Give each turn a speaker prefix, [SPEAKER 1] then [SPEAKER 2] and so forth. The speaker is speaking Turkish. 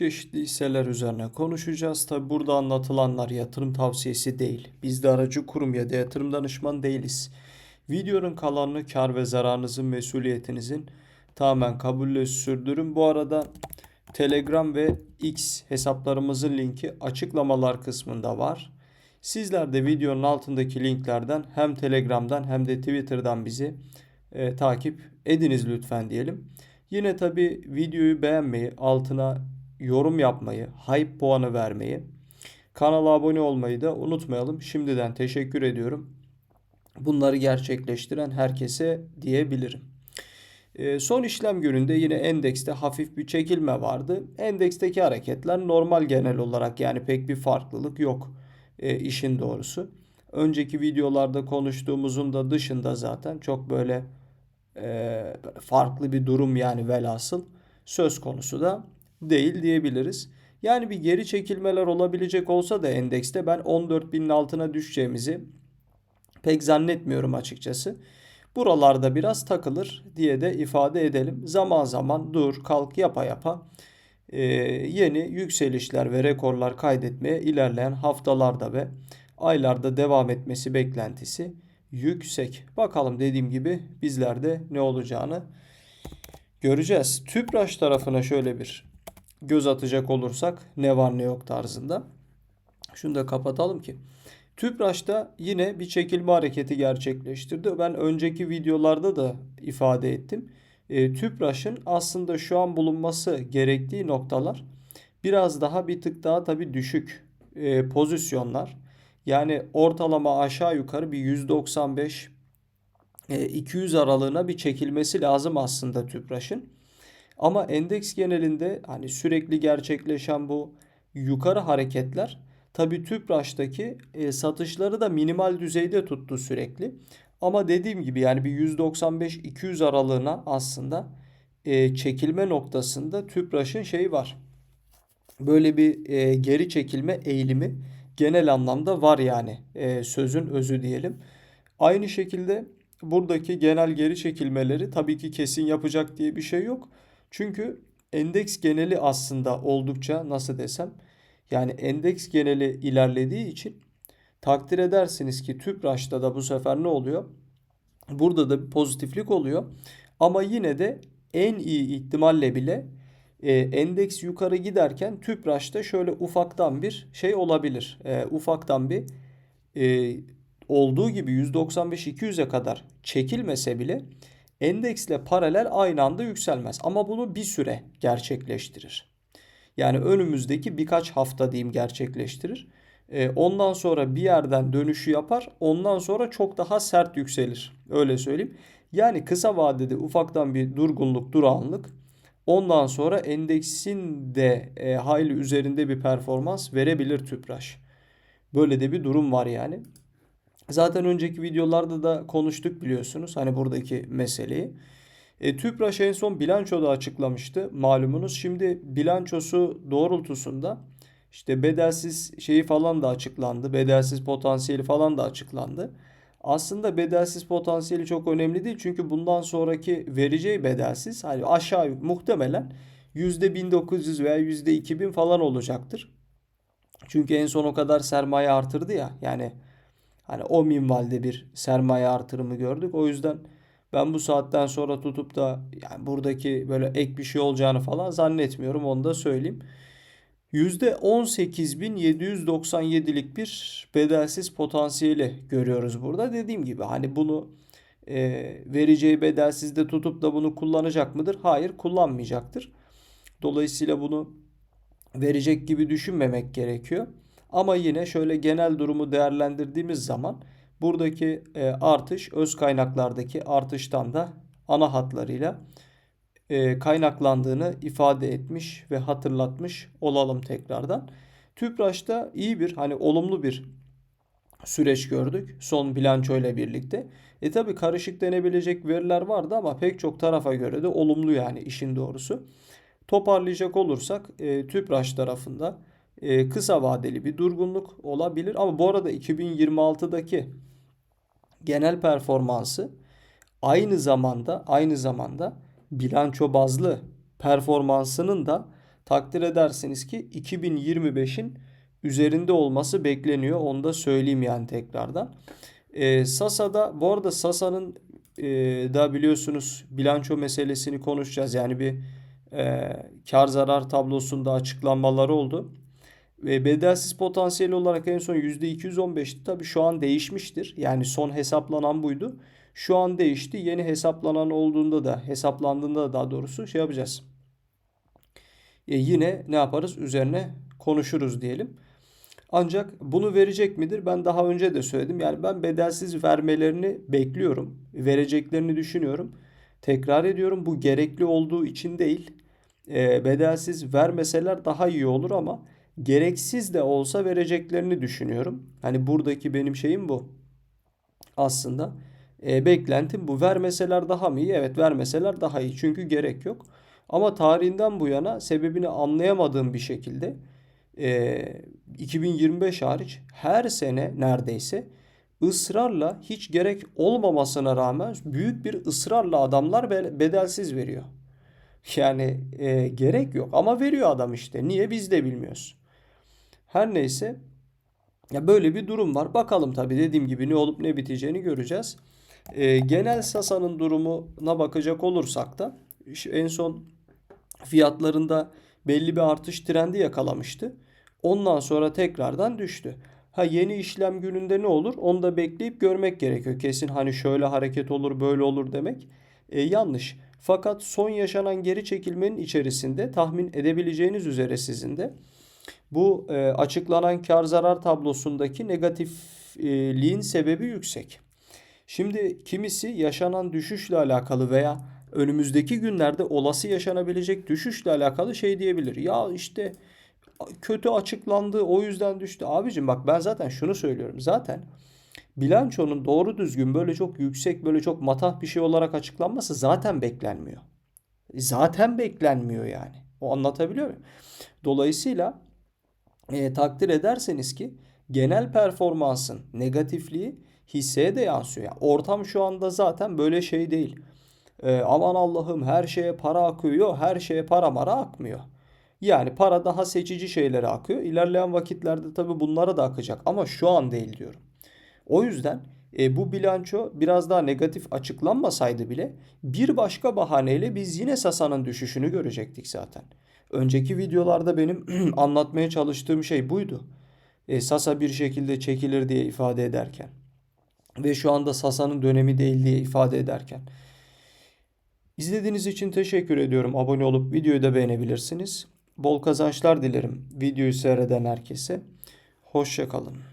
[SPEAKER 1] Çeşitli hisseler üzerine konuşacağız. Tabi burada anlatılanlar yatırım tavsiyesi değil. Biz de aracı kurum ya da yatırım danışman değiliz. Videonun kalanını kar ve zararınızın mesuliyetinizin tamamen kabulle sürdürün. Bu arada Telegram ve X hesaplarımızın linki açıklamalar kısmında var. Sizler de videonun altındaki linklerden hem Telegram'dan hem de Twitter'dan bizi e, takip ediniz lütfen diyelim. Yine tabi videoyu beğenmeyi, altına yorum yapmayı, hype puanı vermeyi, kanala abone olmayı da unutmayalım. Şimdiden teşekkür ediyorum. Bunları gerçekleştiren herkese diyebilirim. E, son işlem gününde yine endekste hafif bir çekilme vardı. Endeksteki hareketler normal genel olarak yani pek bir farklılık yok e, işin doğrusu. Önceki videolarda konuştuğumuzun da dışında zaten çok böyle e, farklı bir durum yani velhasıl söz konusu da değil diyebiliriz. Yani bir geri çekilmeler olabilecek olsa da endekste ben 14.000'in altına düşeceğimizi pek zannetmiyorum açıkçası. Buralarda biraz takılır diye de ifade edelim. Zaman zaman dur kalk yapa yapa e, yeni yükselişler ve rekorlar kaydetmeye ilerleyen haftalarda ve aylarda devam etmesi beklentisi yüksek. Bakalım dediğim gibi bizlerde ne olacağını göreceğiz. Tüpraş tarafına şöyle bir göz atacak olursak ne var ne yok tarzında. Şunu da kapatalım ki. Tüpraş'ta yine bir çekilme hareketi gerçekleştirdi. Ben önceki videolarda da ifade ettim. E, Tüpraş'ın aslında şu an bulunması gerektiği noktalar biraz daha bir tık daha tabi düşük e, pozisyonlar. Yani ortalama aşağı yukarı bir 195 e, 200 aralığına bir çekilmesi lazım aslında Tüpraş'ın. Ama endeks genelinde hani sürekli gerçekleşen bu yukarı hareketler tabi Tüpraş'taki e, satışları da minimal düzeyde tuttu sürekli. Ama dediğim gibi yani bir 195-200 aralığına aslında e, çekilme noktasında Tüpraş'ın şeyi var. Böyle bir e, geri çekilme eğilimi genel anlamda var yani e, sözün özü diyelim. Aynı şekilde buradaki genel geri çekilmeleri tabii ki kesin yapacak diye bir şey yok. Çünkü endeks geneli aslında oldukça nasıl desem yani endeks geneli ilerlediği için takdir edersiniz ki TÜPRAŞ'ta da bu sefer ne oluyor? Burada da bir pozitiflik oluyor. Ama yine de en iyi ihtimalle bile e, endeks yukarı giderken TÜPRAŞ'ta şöyle ufaktan bir şey olabilir. E, ufaktan bir e, olduğu gibi 195-200'e kadar çekilmese bile endeksle paralel aynı anda yükselmez. Ama bunu bir süre gerçekleştirir. Yani önümüzdeki birkaç hafta diyeyim gerçekleştirir. E, ondan sonra bir yerden dönüşü yapar. Ondan sonra çok daha sert yükselir. Öyle söyleyeyim. Yani kısa vadede ufaktan bir durgunluk, durağanlık Ondan sonra endeksin de e, hayli üzerinde bir performans verebilir Tüpraş. Böyle de bir durum var yani. Zaten önceki videolarda da konuştuk biliyorsunuz hani buradaki meseleyi. E, Tüpraş en son bilançoda açıklamıştı malumunuz. Şimdi bilançosu doğrultusunda işte bedelsiz şeyi falan da açıklandı. Bedelsiz potansiyeli falan da açıklandı. Aslında bedelsiz potansiyeli çok önemli değil. Çünkü bundan sonraki vereceği bedelsiz hani aşağı muhtemelen %1900 veya %2000 falan olacaktır. Çünkü en son o kadar sermaye artırdı ya. Yani hani o minvalde bir sermaye artırımı gördük. O yüzden ben bu saatten sonra tutup da yani buradaki böyle ek bir şey olacağını falan zannetmiyorum. Onu da söyleyeyim. %18.797'lik bir bedelsiz potansiyeli görüyoruz burada. Dediğim gibi hani bunu e, vereceği bedelsizde tutup da bunu kullanacak mıdır? Hayır kullanmayacaktır. Dolayısıyla bunu verecek gibi düşünmemek gerekiyor. Ama yine şöyle genel durumu değerlendirdiğimiz zaman buradaki e, artış öz kaynaklardaki artıştan da ana hatlarıyla e, kaynaklandığını ifade etmiş ve hatırlatmış olalım tekrardan. Tüpraş'ta iyi bir hani olumlu bir süreç gördük son bilanço ile birlikte. E tabi karışık denebilecek veriler vardı ama pek çok tarafa göre de olumlu yani işin doğrusu. Toparlayacak olursak e, Tüpraş tarafında e, kısa vadeli bir durgunluk olabilir. Ama bu arada 2026'daki genel performansı aynı zamanda aynı zamanda bilanço bazlı performansının da takdir edersiniz ki 2025'in üzerinde olması bekleniyor. Onu da söyleyeyim yani tekrardan. E, Sasa'da bu arada Sasa'nın e, da biliyorsunuz bilanço meselesini konuşacağız. Yani bir e, kar zarar tablosunda açıklanmaları oldu. Ve bedelsiz potansiyel olarak en son %215'ti. Tabii şu an değişmiştir. Yani son hesaplanan buydu. Şu an değişti. Yeni hesaplanan olduğunda da hesaplandığında da daha doğrusu şey yapacağız. E yine ne yaparız? Üzerine konuşuruz diyelim. Ancak bunu verecek midir? Ben daha önce de söyledim. Yani ben bedelsiz vermelerini bekliyorum. Vereceklerini düşünüyorum. Tekrar ediyorum bu gerekli olduğu için değil. E, bedelsiz vermeseler daha iyi olur ama gereksiz de olsa vereceklerini düşünüyorum. Hani buradaki benim şeyim bu. Aslında e, beklentim bu. Vermeseler daha mı iyi? Evet vermeseler daha iyi. Çünkü gerek yok. Ama tarihinden bu yana sebebini anlayamadığım bir şekilde e, 2025 hariç her sene neredeyse ısrarla hiç gerek olmamasına rağmen büyük bir ısrarla adamlar bedelsiz veriyor. Yani e, gerek yok ama veriyor adam işte. Niye biz de bilmiyoruz. Her neyse ya böyle bir durum var. Bakalım tabii dediğim gibi ne olup ne biteceğini göreceğiz. E, genel Sasa'nın durumuna bakacak olursak da en son fiyatlarında belli bir artış trendi yakalamıştı. Ondan sonra tekrardan düştü. Ha yeni işlem gününde ne olur? Onu da bekleyip görmek gerekiyor. Kesin hani şöyle hareket olur, böyle olur demek e, yanlış. Fakat son yaşanan geri çekilmenin içerisinde tahmin edebileceğiniz üzere sizin de bu e, açıklanan kar zarar tablosundaki negatifliğin sebebi yüksek. Şimdi kimisi yaşanan düşüşle alakalı veya önümüzdeki günlerde olası yaşanabilecek düşüşle alakalı şey diyebilir. Ya işte kötü açıklandı o yüzden düştü. Abicim bak ben zaten şunu söylüyorum. Zaten bilançonun doğru düzgün böyle çok yüksek böyle çok matah bir şey olarak açıklanması zaten beklenmiyor. Zaten beklenmiyor yani. O anlatabiliyor muyum? Dolayısıyla e, takdir ederseniz ki genel performansın negatifliği hisseye de yansıyor. Yani ortam şu anda zaten böyle şey değil. E, aman Allah'ım her şeye para akıyor. Her şeye para mara akmıyor. Yani para daha seçici şeylere akıyor. İlerleyen vakitlerde tabii bunlara da akacak ama şu an değil diyorum. O yüzden e, bu bilanço biraz daha negatif açıklanmasaydı bile bir başka bahaneyle biz yine Sasa'nın düşüşünü görecektik zaten. Önceki videolarda benim anlatmaya çalıştığım şey buydu. E, Sasa bir şekilde çekilir diye ifade ederken ve şu anda Sasa'nın dönemi değil diye ifade ederken. İzlediğiniz için teşekkür ediyorum. Abone olup videoyu da beğenebilirsiniz. Bol kazançlar dilerim videoyu seyreden herkese. Hoşçakalın.